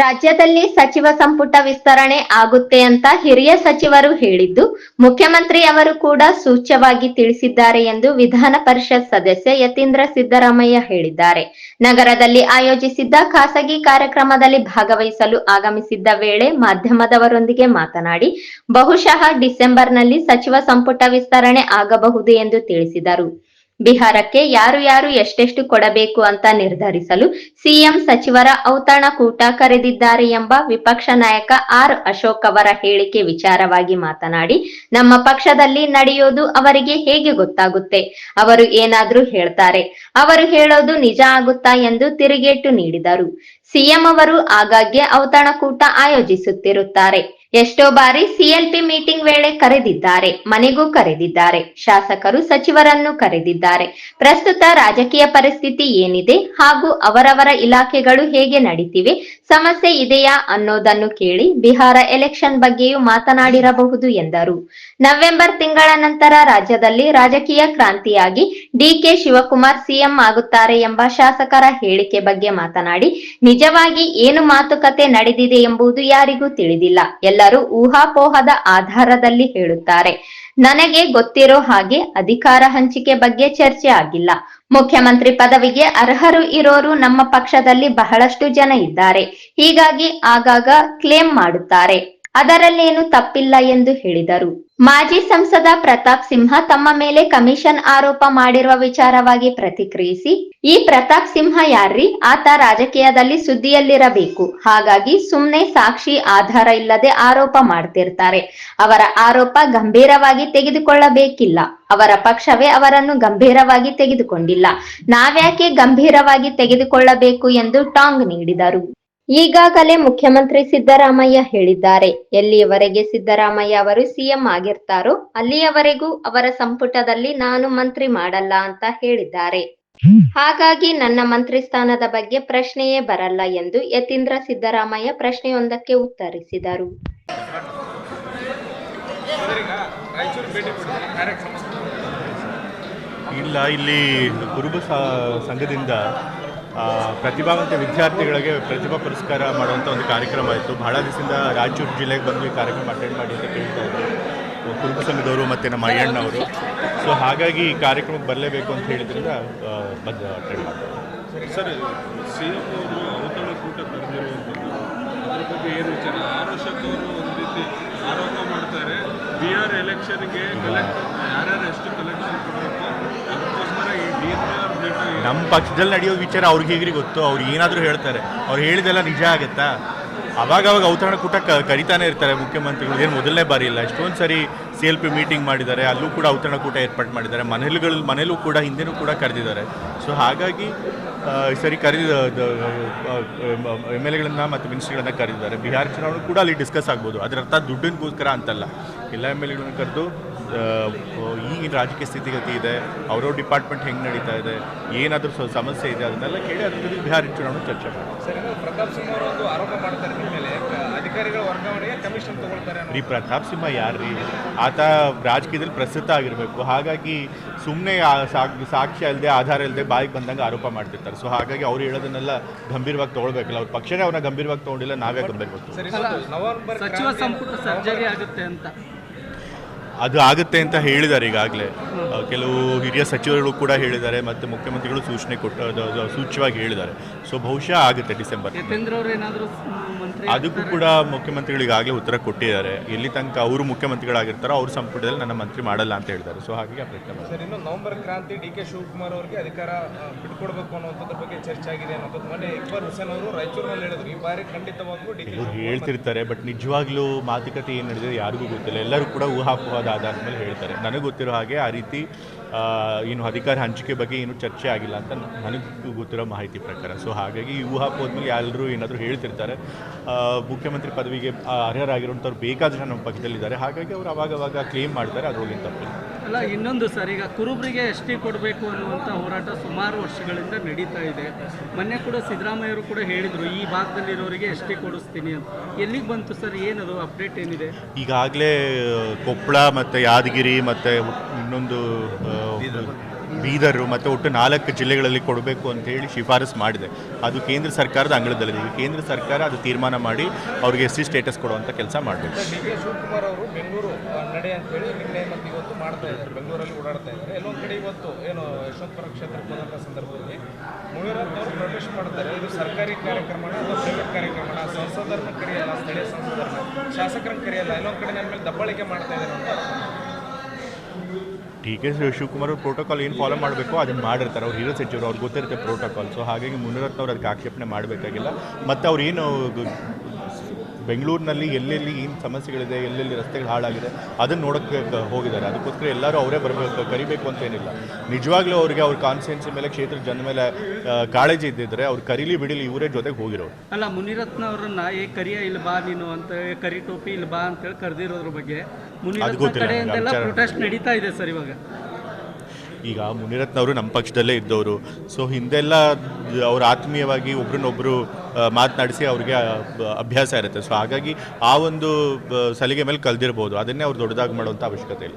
ರಾಜ್ಯದಲ್ಲಿ ಸಚಿವ ಸಂಪುಟ ವಿಸ್ತರಣೆ ಆಗುತ್ತೆ ಅಂತ ಹಿರಿಯ ಸಚಿವರು ಹೇಳಿದ್ದು, ಮುಖ್ಯಮಂತ್ರಿ ಅವರು ಕೂಡ ಸೂಚ್ಯವಾಗಿ ತಿಳಿಸಿದ್ದಾರೆ ಎಂದು ವಿಧಾನ ಪರಿಷತ್ ಸದಸ್ಯ ಯತೀಂದ್ರ ಸಿದ್ದರಾಮಯ್ಯ ಹೇಳಿದ್ದಾರೆ. ನಗರದಲ್ಲಿ ಆಯೋಜಿಸಿದ್ದ ಖಾಸಗಿ ಕಾರ್ಯಕ್ರಮದಲ್ಲಿ ಭಾಗವಹಿಸಲು ಆಗಮಿಸಿದ್ದ ವೇಳೆ ಮಾಧ್ಯಮದವರೊಂದಿಗೆ ಮಾತನಾಡಿ, ಬಹುಶಃ ಡಿಸೆಂಬರ್ನಲ್ಲಿ ಸಚಿವ ಸಂಪುಟ ವಿಸ್ತರಣೆ ಆಗಬಹುದು ಎಂದು ತಿಳಿಸಿದರು. ಬಿಹಾರಕ್ಕೆ ಯಾರು ಯಾರು ಎಷ್ಟೆಷ್ಟು ಕೊಡಬೇಕು ಅಂತ ನಿರ್ಧರಿಸಲು ಸಿಎಂ ಸಚಿವರ ಔತಣಕೂಟ ಕರೆದಿದ್ದಾರೆ ಎಂಬ ವಿಪಕ್ಷ ನಾಯಕ ಆರ್ ಅಶೋಕ್ ಅವರ ಹೇಳಿಕೆ ವಿಚಾರವಾಗಿ ಮಾತನಾಡಿ, ನಮ್ಮ ಪಕ್ಷದಲ್ಲಿ ನಡೆಯೋದು ಅವರಿಗೆ ಹೇಗೆ ಗೊತ್ತಾಗುತ್ತೆ? ಅವರು ಏನಾದ್ರೂ ಹೇಳ್ತಾರೆ. ಅವರು ಹೇಳೋದು ನಿಜ ಆಗುತ್ತಾ ಎಂದು ತಿರುಗೇಟು ನೀಡಿದರು. ಸಿಎಂ ಅವರು ಆಗಾಗ್ಗೆ ಔತಣಕೂಟ ಆಯೋಜಿಸುತ್ತಿರುತ್ತಾರೆ. ಎಷ್ಟೋ ಬಾರಿ ಸಿಎಲ್ಪಿ ಮೀಟಿಂಗ್ ವೇಳೆ ಕರೆದಿದ್ದಾರೆ, ಮನೆಗೂ ಕರೆದಿದ್ದಾರೆ, ಶಾಸಕರು ಸಚಿವರನ್ನು ಕರೆದಿದ್ದಾರೆ. ಪ್ರಸ್ತುತ ರಾಜಕೀಯ ಪರಿಸ್ಥಿತಿ ಏನಿದೆ ಹಾಗೂ ಅವರವರ ಇಲಾಖೆಗಳು ಹೇಗೆ ನಡೀತಿವೆ, ಸಮಸ್ಯೆ ಇದೆಯಾ ಅನ್ನೋದನ್ನು ಕೇಳಿ ಬಿಹಾರ ಎಲೆಕ್ಷನ್ ಬಗ್ಗೆಯೂ ಮಾತನಾಡಿರಬಹುದು ಎಂದರು. ನವೆಂಬರ್ ತಿಂಗಳ ನಂತರ ರಾಜ್ಯದಲ್ಲಿ ರಾಜಕೀಯ ಕ್ರಾಂತಿಯಾಗಿ ಡಿಕೆ ಶಿವಕುಮಾರ್ ಸಿಎಂ ಆಗುತ್ತಾರೆ ಎಂಬ ಶಾಸಕರ ಹೇಳಿಕೆ ಬಗ್ಗೆ ಮಾತನಾಡಿ, ನಿಜವಾಗಿ ಏನು ಮಾತುಕತೆ ನಡೆದಿದೆ ಎಂಬುದು ಯಾರಿಗೂ ತಿಳಿದಿಲ್ಲ. ಎಲ್ಲರೂ ಊಹಾಪೋಹದ ಆಧಾರದಲ್ಲಿ ಹೇಳುತ್ತಾರೆ. ನನಗೆ ಗೊತ್ತಿರೋ ಹಾಗೆ ಅಧಿಕಾರ ಹಂಚಿಕೆ ಬಗ್ಗೆ ಚರ್ಚೆ ಆಗಿಲ್ಲ. ಮುಖ್ಯಮಂತ್ರಿ ಪದವಿಗೆ ಅರ್ಹರು ಇರೋರು ನಮ್ಮ ಪಕ್ಷದಲ್ಲಿ ಬಹಳಷ್ಟು ಜನ ಇದ್ದಾರೆ. ಹೀಗಾಗಿ ಆಗಾಗ ಕ್ಲೇಮ್ ಮಾಡುತ್ತಾರೆ. ಅದರಲ್ಲೇನು ತಪ್ಪಿಲ್ಲ ಎಂದು ಹೇಳಿದರು. ಮಾಜಿ ಸಂಸದ ಪ್ರತಾಪ್ ಸಿಂಹ ತಮ್ಮ ಮೇಲೆ ಕಮಿಷನ್ ಆರೋಪ ಮಾಡಿರುವ ವಿಚಾರವಾಗಿ ಪ್ರತಿಕ್ರಿಯಿಸಿ, ಈ ಪ್ರತಾಪ್ ಸಿಂಹ ಯಾರ್ರಿ? ಆತ ರಾಜಕೀಯದಲ್ಲಿ ಸುದ್ದಿಯಲ್ಲಿರಬೇಕು. ಹಾಗಾಗಿ ಸುಮ್ನೆ ಸಾಕ್ಷಿ ಆಧಾರ ಇಲ್ಲದೆ ಆರೋಪ ಮಾಡ್ತಿರ್ತಾರೆ. ಅವರ ಆರೋಪ ಗಂಭೀರವಾಗಿ ತೆಗೆದುಕೊಳ್ಳಬೇಕಿಲ್ಲ. ಅವರ ಪಕ್ಷವೇ ಅವರನ್ನು ಗಂಭೀರವಾಗಿ ತೆಗೆದುಕೊಂಡಿಲ್ಲ. ನಾವ್ಯಾಕೆ ಗಂಭೀರವಾಗಿ ತೆಗೆದುಕೊಳ್ಳಬೇಕು ಎಂದು ಟಾಂಗ್ ನೀಡಿದರು. ಈಗಾಗಲೇ ಮುಖ್ಯಮಂತ್ರಿ ಸಿದ್ದರಾಮಯ್ಯ ಹೇಳಿದ್ದಾರೆ. ಎಲ್ಲಿಯವರೆಗೆ ಸಿದ್ದರಾಮಯ್ಯ ಅವರು ಸಿಎಂ ಆಗಿರ್ತಾರೋ ಅಲ್ಲಿಯವರೆಗೂ ಅವರ ಸಂಪುಟದಲ್ಲಿ ನಾನು ಮಂತ್ರಿ ಮಾಡಲ್ಲ ಅಂತ ಹೇಳಿದ್ದಾರೆ. ಹಾಗಾಗಿ ನನ್ನ ಮಂತ್ರಿ ಸ್ಥಾನದ ಬಗ್ಗೆ ಪ್ರಶ್ನೆಯೇ ಬರಲ್ಲ ಎಂದು ಯತೀಂದ್ರ ಸಿದ್ದರಾಮಯ್ಯ ಪ್ರಶ್ನೆಯೊಂದಕ್ಕೆ ಉತ್ತರಿಸಿದರು. ಇಲ್ಲ, ಇಲ್ಲಿ ಕುರುಬ ಸಂಘದಿಂದ ಪ್ರತಿಭಾವಂತ ವಿದ್ಯಾರ್ಥಿಗಳಿಗೆ ಪ್ರತಿಭಾ ಪುರಸ್ಕಾರ ಮಾಡುವಂಥ ಒಂದು ಕಾರ್ಯಕ್ರಮ ಆಯಿತು ಬಹಳ ದಿವಸದಿಂದ ರಾಯಚೂರು ಜಿಲ್ಲೆಗೆ ಬಂದು ಈ ಕಾರ್ಯಕ್ರಮ ಅಟೆಂಡ್ ಮಾಡಿ ಅಂತ ಕೇಳ್ತಾ ಇದ್ದರು ಕುರುಬ ಸಂಘದವರು ಮತ್ತು ನಮ್ಮ ಅಯ್ಯಣ್ಣವರು ಸೊ ಹಾಗಾಗಿ ಈ ಕಾರ್ಯಕ್ರಮಕ್ಕೆ ಬರಲೇಬೇಕು ಅಂತ ಹೇಳಿದ್ರಿಂದ ಬಂದು ಅಟೆಂಡ್ ಮಾಡ್ತಾರೆ ಸರ್ ಸಿ ಎಂ ಅವರು ಔತಣಕೂಟ ಕರೆದಿರುವಂಥದ್ದು ಅದ್ರ ಬಗ್ಗೆ ಏನು ವಿಚಾರ? ಅವರು ಒಂದು ರೀತಿ ಆರೋಪ ಮಾಡ್ತಾರೆ. ಬಿಹಾರ್ ಎಲೆಕ್ಷನ್ಗೆ ಕಲೆಕ್ಟ್ ಯಾರ್ಯಾರು ಎಷ್ಟು ಕಲೆಕ್ಷನ್ ಅದಕ್ಕೋಸ್ಕರ ಈ ಡಿ ಎನ್ ಆರ್ ಬ್ಲೇಟು ನಮ್ಮ ಪಕ್ಷದಲ್ಲಿ ನಡೆಯೋ ವಿಚಾರ ಅವ್ರಿಗೆ ಹೇಗ್ರಿ ಗೊತ್ತು? ಅವ್ರು ಏನಾದರೂ ಹೇಳ್ತಾರೆ. ಅವ್ರು ಹೇಳಿದೆಲ್ಲ ನಿಜ ಆಗುತ್ತಾ? ಅವಾಗ ಅವಾಗ ಔತರಣ ಕೂಟ ಕರಿತಾನೆ ಇರ್ತಾರೆ ಮುಖ್ಯಮಂತ್ರಿಗಳು. ಏನು ಮೊದಲನೇ ಬಾರಿ ಇಲ್ಲ. ಎಷ್ಟೊಂದು ಸರಿ ಸಿ ಎಲ್ ಪಿ ಮೀಟಿಂಗ್ ಮಾಡಿದ್ದಾರೆ. ಅಲ್ಲೂ ಕೂಡ ಔತಣಕೂಟ ಏರ್ಪಾಡು ಮಾಡಿದ್ದಾರೆ. ಮನೆಗಳು ಮನೇಲೂ ಕೂಡ ಹಿಂದೆನೂ ಕೂಡ ಕರೆದಿದ್ದಾರೆ. ಸೊ ಹಾಗಾಗಿ ಈ ಸರಿ ಕರೆದ ಎಂ ಎಲ್ ಎಗಳನ್ನ ಮತ್ತು ಮಿನಿಸ್ಟ್ರಿಗಳನ್ನ ಕರೆದಿದ್ದಾರೆ. ಬಿಹಾರ್ ಚುನಾವಣೆ ಕೂಡ ಅಲ್ಲಿ ಡಿಸ್ಕಸ್ ಆಗ್ಬೋದು. ಅದರರ್ಥ ದುಡ್ಡಿನಗೋಸ್ಕರ ಅಂತಲ್ಲ. ಎಲ್ಲ ಎಂ ಎಲ್ ಎಗಳನ್ನ ಕರೆದು ಈಗಿನ ರಾಜಕೀಯ ಸ್ಥಿತಿಗತಿ ಇದೆ ಅವರವ್ರ ಡಿಪಾರ್ಟ್ಮೆಂಟ್ ಹೆಂಗೆ ನಡೀತಾ ಇದೆ ಏನಾದರೂ ಸಮಸ್ಯೆ ಇದೆ ಅದನ್ನೆಲ್ಲ ಕೇಳಿ ಅದ್ರ ಜೊತೆ ಬಿಹಾರ ಚುನಾವಣೆ ಚರ್ಚೆ ಮಾಡಿ. ಪ್ರತಾಪ್ ಸಿಂಹ ಅವರು ಒಂದು ಆರೋಪ ಮಾಡ್ತಾರೆ ಮೇಲೆ. ಅಧಿಕಾರಿಗಳ ವರ್ಗಾವಣೆಗೆ ಕಮಿಷನ್ ತಗೊಳ್ತಾರೆ ರೀ ಪ್ರತಾಪ್ ಸಿಂಹ ಯಾರ್ರೀ? ಆತ ರಾಜಕೀಯದಲ್ಲಿ ಪ್ರಸ್ತುತ ಆಗಿರಬೇಕು. ಹಾಗಾಗಿ ಸುಮ್ಮನೆ ಸಾಕ್ಷ್ಯ ಇಲ್ಲದೆ ಆಧಾರ ಇಲ್ಲದೆ ಬಾಯಿಗೆ ಬಂದಂಗೆ ಆರೋಪ ಮಾಡ್ತಿರ್ತಾರೆ. ಸೊ ಹಾಗಾಗಿ ಅವ್ರು ಹೇಳೋದನ್ನೆಲ್ಲ ಗಂಭೀರವಾಗಿ ತೊಗೊಳ್ಬೇಕಲ್ಲ. ಅವ್ರ ಪಕ್ಷನೇ ಅವ್ರನ್ನ ಗಂಭೀರವಾಗಿ ತೊಗೊಂಡಿಲ್ಲ ನಾವೇ ಗಂಭೀರವಾಗಿ ಸರ್ ನವೆಂಬರ್ ಸಚಿವ ಸಂಪುಟ ಸರ್ಜರಿ ಆಗುತ್ತೆ ಅಂತ. ಅದು ಆಗುತ್ತೆ ಅಂತ ಹೇಳಿದ್ದಾರೆ ಈಗಾಗಲೇ. ಕೆಲವು ಹಿರಿಯ ಸಚಿವರುಗಳು ಕೂಡ ಹೇಳಿದ್ದಾರೆ ಮತ್ತು ಮುಖ್ಯಮಂತ್ರಿಗಳು ಸೂಚನೆ ಕೊಟ್ಟು ಸೂಚ್ಯವಾಗಿ ಹೇಳಿದ್ದಾರೆ. ಸೊ ಬಹುಶಃ ಆಗುತ್ತೆ ಡಿಸೆಂಬರ್. ಯತೇಂದ್ರ ಅವರು ಏನಾದರೂ ಮಂತ್ರಿ ಅದಕ್ಕೂ ಕೂಡ ಮುಖ್ಯಮಂತ್ರಿಗಳು ಈಗಾಗಲೇ ಉತ್ತರ ಕೊಟ್ಟಿದ್ದಾರೆ. ಎಲ್ಲಿ ತನಕ ಅವರು ಮುಖ್ಯಮಂತ್ರಿಗಳಾಗಿರ್ತಾರೋ ಅವ್ರ ಸಂಪುಟದಲ್ಲಿ ನನ್ನ ಮಂತ್ರಿ ಮಾಡಲ್ಲ ಅಂತ ಹೇಳಿದ್ದಾರೆ. ಸೊ ಹಾಗಾಗಿ ಪ್ರಯತ್ನ ಮಾಡ್ತಾರೆ. ಸರ್ ಇನ್ನು ನವೆಂಬರ್ ಕ್ರಾಂತಿ ಡಿ ಕೆ ಶಿವಕುಮಾರ್ ಅವರಿಗೆ ಅಧಿಕಾರ ಬಿಟ್ಕೊಡ್ಬೇಕು ಅನ್ನೋದ್ರ ಬಗ್ಗೆ ಚರ್ಚೆ ಆಗಿದೆ ಅನ್ನೋದು ಮೊನ್ನೆ ಇಕ್ಬಾಲ್ ಹುಸೇನ್ ಅವರು ರಾಯಚೂರಿನಲ್ಲಿ ಹೇಳಿದ್ರು ಈ ಬಾರಿ ಖಂಡಿತವಾಗ್ಲೂ ಡಿ ಕೆ ಹೇಳ್ತಿರ್ತಾರೆ ಬಟ್ ನಿಜವಾಗ್ಲೂ ಮಾತುಕತೆ ಏನು ನಡೆದಿದೆ ಯಾರಿಗೂ ಗೊತ್ತಿಲ್ಲ. ಎಲ್ಲರೂ ಕೂಡ ಊಹಾಪೋಹ ಅದಾದ ಮೇಲೆ ಹೇಳ್ತಾರೆ. ನನಗೆ ಗೊತ್ತಿರೋ ಹಾಗೆ ಆ ರೀತಿ ಏನು ಅಧಿಕಾರ ಹಂಚಿಕೆ ಬಗ್ಗೆ ಏನು ಚರ್ಚೆ ಆಗಿಲ್ಲ ಅಂತ ನನಗೆ ಗೊತ್ತಿರೋ ಮಾಹಿತಿ ಪ್ರಕಾರ. ಸೊ ಹಾಗಾಗಿ ಈ ಊಹಾಪೋದ್ಮೇಲೆ ಎಲ್ಲರೂ ಏನಾದರೂ ಹೇಳ್ತಿರ್ತಾರೆ. ಮುಖ್ಯಮಂತ್ರಿ ಪದವಿಗೆ ಅರ್ಹರಾಗಿರುವಂಥವ್ರು ಬೇಕಾದ ಜನ ನಮ್ಮ ಪಕ್ಷದಲ್ಲಿದ್ದಾರೆ ಹಾಗಾಗಿ ಅವರು ಅವಾಗವಾಗ ಕ್ಲೇಮ್ ಮಾಡ್ತಾರೆ ಅದರೊಳಗಿನ ತಪ್ಪಿಲ್ಲ ಅಲ್ಲ ಇನ್ನೊಂದು ಸರ್ ಈಗ ಕುರುಬರಿಗೆ ಎಸ್ ಟಿ ಕೊಡಬೇಕು ಅನ್ನುವಂಥ ಹೋರಾಟ ಸುಮಾರು ವರ್ಷಗಳಿಂದ ನಡೀತಾ ಇದೆ. ಮೊನ್ನೆ ಕೂಡ ಸಿದ್ದರಾಮಯ್ಯವರು ಕೂಡ ಹೇಳಿದರು ಈ ಭಾಗದಲ್ಲಿರೋರಿಗೆ ಎಸ್ ಟಿ ಕೊಡಿಸ್ತೀನಿ ಅಂತ. ಎಲ್ಲಿಗೆ ಬಂತು ಸರ್ ಏನದು ಅಪ್ಡೇಟ್ ಏನಿದೆ? ಈಗಾಗಲೇ ಕೊಪ್ಪಳ ಮತ್ತು ಯಾದಗಿರಿ ಮತ್ತು ಇನ್ನೊಂದು ಬೀದರು ಮತ್ತು ಒಟ್ಟು ನಾಲ್ಕು ಜಿಲ್ಲೆಗಳಲ್ಲಿ ಕೊಡಬೇಕು ಅಂತ ಹೇಳಿ ಶಿಫಾರಸು ಮಾಡಿದೆ. ಅದು ಕೇಂದ್ರ ಸರ್ಕಾರದ ಅಂಗಳದಲ್ಲಿದೆ. ಈಗ ಕೇಂದ್ರ ಸರ್ಕಾರ ಅದು ತೀರ್ಮಾನ ಮಾಡಿ ಅವ್ರಿಗೆ ಎಸ್ ಸಿ ಸ್ಟೇಟಸ್ ಕೊಡುವಂಥ ಕೆಲಸ ಮಾಡಬೇಕು. ಶಿವಕುಮಾರ್ ಅವರು ಬೆಂಗಳೂರು ನಡೆ ಅಂತೇಳಿ ನಿನ್ನೆ ಮತ್ತು ಇವತ್ತು ಮಾಡ್ತಾ ಇದ್ದಾರೆ. ಬೆಂಗಳೂರಲ್ಲಿ ಓಡಾಡ್ತಾ ಇದ್ದಾರೆ. ಎಲ್ಲೊಂದು ಕಡೆ ಇವತ್ತು ಏನು ಯಶವಂತಪುರ ಕ್ಷೇತ್ರಕ್ಕೆ ಹೋದಂಥ ಸಂದರ್ಭದಲ್ಲಿ ಮುನಿರತ್ನ ಅವರು ಮಾಡ್ತಾರೆ. ಇದು ಸರ್ಕಾರಿ ಕಾರ್ಯಕ್ರಮನ ಅಥವಾ ಪ್ರೈವೇಟ್ ಕಾರ್ಯಕ್ರಮನ ಸಂಸದರನ್ನ ಕರೆಯಲ್ಲ, ಸ್ಥಳೀಯ ಸಂಸದರನ್ನ. ಶಾಸಕರನ್ನ ಕರೆಯಲ್ಲ ಎಲ್ಲೊಂದು ಕಡೆ ನನ್ನ ಮೇಲೆ ದಬ್ಬಾಳಿಕೆ ಮಾಡ್ತಾ ಇದ್ದಾರೆ ಅಂತ. ಡಿ ಕೆ ಶಿವಕುಮಾರ್ ಅವ್ರು ಪ್ರೋಟೋಕಾಲ್ ಏನು ಫಾಲೋ ಮಾಡಬೇಕು ಅದನ್ನು ಮಾಡಿರ್ತಾರೆ. ಅವ್ರು ಹೀರೋ ಸಚಿವರು, ಅವ್ರಿಗೆ ಗೊತ್ತಿರುತ್ತೆ ಪ್ರೋಟೋಕಾಲ್ ಸೊ ಹಾಗಾಗಿ ಮುನಿರತ್ನವ್ರು ಅದಕ್ಕೆ ಆಕ್ಷೇಪಣೆ ಮಾಡಬೇಕಾಗಿಲ್ಲ. ಮತ್ತು ಅವ್ರು ಏನು ಬೆಂಗಳೂರಿನಲ್ಲಿ ಎಲ್ಲೆಲ್ಲಿ ಏನು ಸಮಸ್ಯೆಗಳಿದೆ ಎಲ್ಲೆಲ್ಲಿ ರಸ್ತೆಗಳು ಹಾಳಾಗಿದೆ ಅದನ್ನು ನೋಡೋಕ್ಕೆ ಹೋಗಿದ್ದಾರೆ. ಅದಕ್ಕೋಸ್ಕರ ಎಲ್ಲರೂ ಅವರೇ ಬರಬೇಕು ಕರಿಬೇಕು ಅಂತ ಏನಿಲ್ಲ. ನಿಜವಾಗ್ಲೂ ಅವ್ರಿಗೆ ಅವ್ರ ಕಾನ್ಸ್ಟಿಟ್ಯೂನ್ಸಿ ಮೇಲೆ ಕ್ಷೇತ್ರ ಜನ ಮೇಲೆ ಕಾಳಜಿ ಇದ್ದಿದ್ರೆ ಅವ್ರು ಕರೀಲಿ ಬಿಡಿಲಿ ಇವರೇ ಜೊತೆಗೆ ಹೋಗಿರೋರು. ಅಲ್ಲ ಮುನಿರತ್ನ ಅವರನ್ನ ಏ ಕರಿಯ ಇಲ್ಲಿ ಬಾ ನೀನು ಅಂತ ಕರಿ ಟೋಪಿ ಇಲ್ಲಿ ಬಾ ಅಂತೇಳಿ ಕರೆದಿರೋದ್ರ ಬಗ್ಗೆ ಮುನಿರತ್ನ ಕಡೆಯಿಂದೆಲ್ಲ ಪ್ರೊಟೆಸ್ಟ್ ನಡೀತಾ ಇದೆ ಸರ್ ಇವಾಗ. ಈಗ ಮುನಿರತ್ನವರು ನಮ್ಮ ಪಕ್ಷದಲ್ಲೇ ಇದ್ದವರು. ಸೊ ಹಿಂದೆಲ್ಲ ಅವರು ಆತ್ಮೀಯವಾಗಿ ಒಬ್ರನ್ನೊಬ್ಬರು ಮಾತನಾಡಿಸಿ ಅವ್ರಿಗೆ ಅಭ್ಯಾಸ ಇರುತ್ತೆ. ಸೊ ಹಾಗಾಗಿ ಆ ಒಂದು ಸಲಿಗೆ ಮೇಲೆ ಕಲ್ದಿರ್ಬೋದು. ಅದನ್ನೇ ಅವ್ರು ದೊಡ್ಡದಾಗಿ ಮಾಡುವಂಥ ಅವಶ್ಯಕತೆ ಇಲ್ಲ.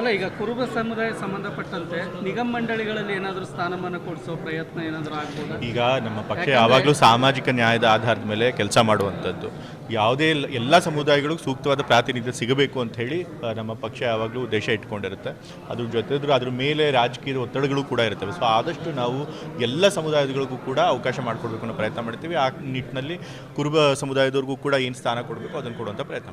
ಅಲ್ಲ ಈಗ ಕುರುಬ ಸಮುದಾಯ ಸಂಬಂಧಪಟ್ಟಂತೆ ನಿಗಮ ಮಂಡಳಿಗಳಲ್ಲಿ ಏನಾದರೂ ಸ್ಥಾನಮಾನ ಕೊಡಿಸೋ ಪ್ರಯತ್ನ ಏನಾದರೂ ಆಗ್ಬೋದು? ಈಗ ನಮ್ಮ ಪಕ್ಷ ಯಾವಾಗಲೂ ಸಾಮಾಜಿಕ ನ್ಯಾಯದ ಆಧಾರದ ಮೇಲೆ ಕೆಲಸ ಮಾಡುವಂಥದ್ದು. ಯಾವುದೇ ಎಲ್ಲ- ಸಮುದಾಯಗಳಿಗೂ ಸೂಕ್ತವಾದ ಪ್ರಾತಿನಿಧ್ಯ ಸಿಗಬೇಕು ಅಂತ ಹೇಳಿ ನಮ್ಮ ಪಕ್ಷ ಯಾವಾಗಲೂ ಉದ್ದೇಶ ಇಟ್ಕೊಂಡಿರುತ್ತೆ. ಅದ್ರ ಜೊತೆ ಅದ್ರ ಮೇಲೆ ರಾಜಕೀಯ ಒತ್ತಡಗಳು ಕೂಡ ಇರ್ತವೆ ಸೊ ಆದಷ್ಟು ನಾವು ಎಲ್ಲ ಸಮುದಾಯಗಳಿಗೂ ಕೂಡ ಅವಕಾಶ ಮಾಡಿಕೊಡ್ಬೇಕು ಅನ್ನೋ ಪ್ರಯತ್ನ ಮಾಡ್ತೀವಿ. ಆ ನಿಟ್ಟಿನಲ್ಲಿ ಕುರುಬ ಸಮುದಾಯದವ್ರಿಗೂ ಕೂಡ ಏನು ಸ್ಥಾನ ಕೊಡಬೇಕು ಅದನ್ನು ಕೊಡುವಂಥ ಪ್ರಯತ್ನ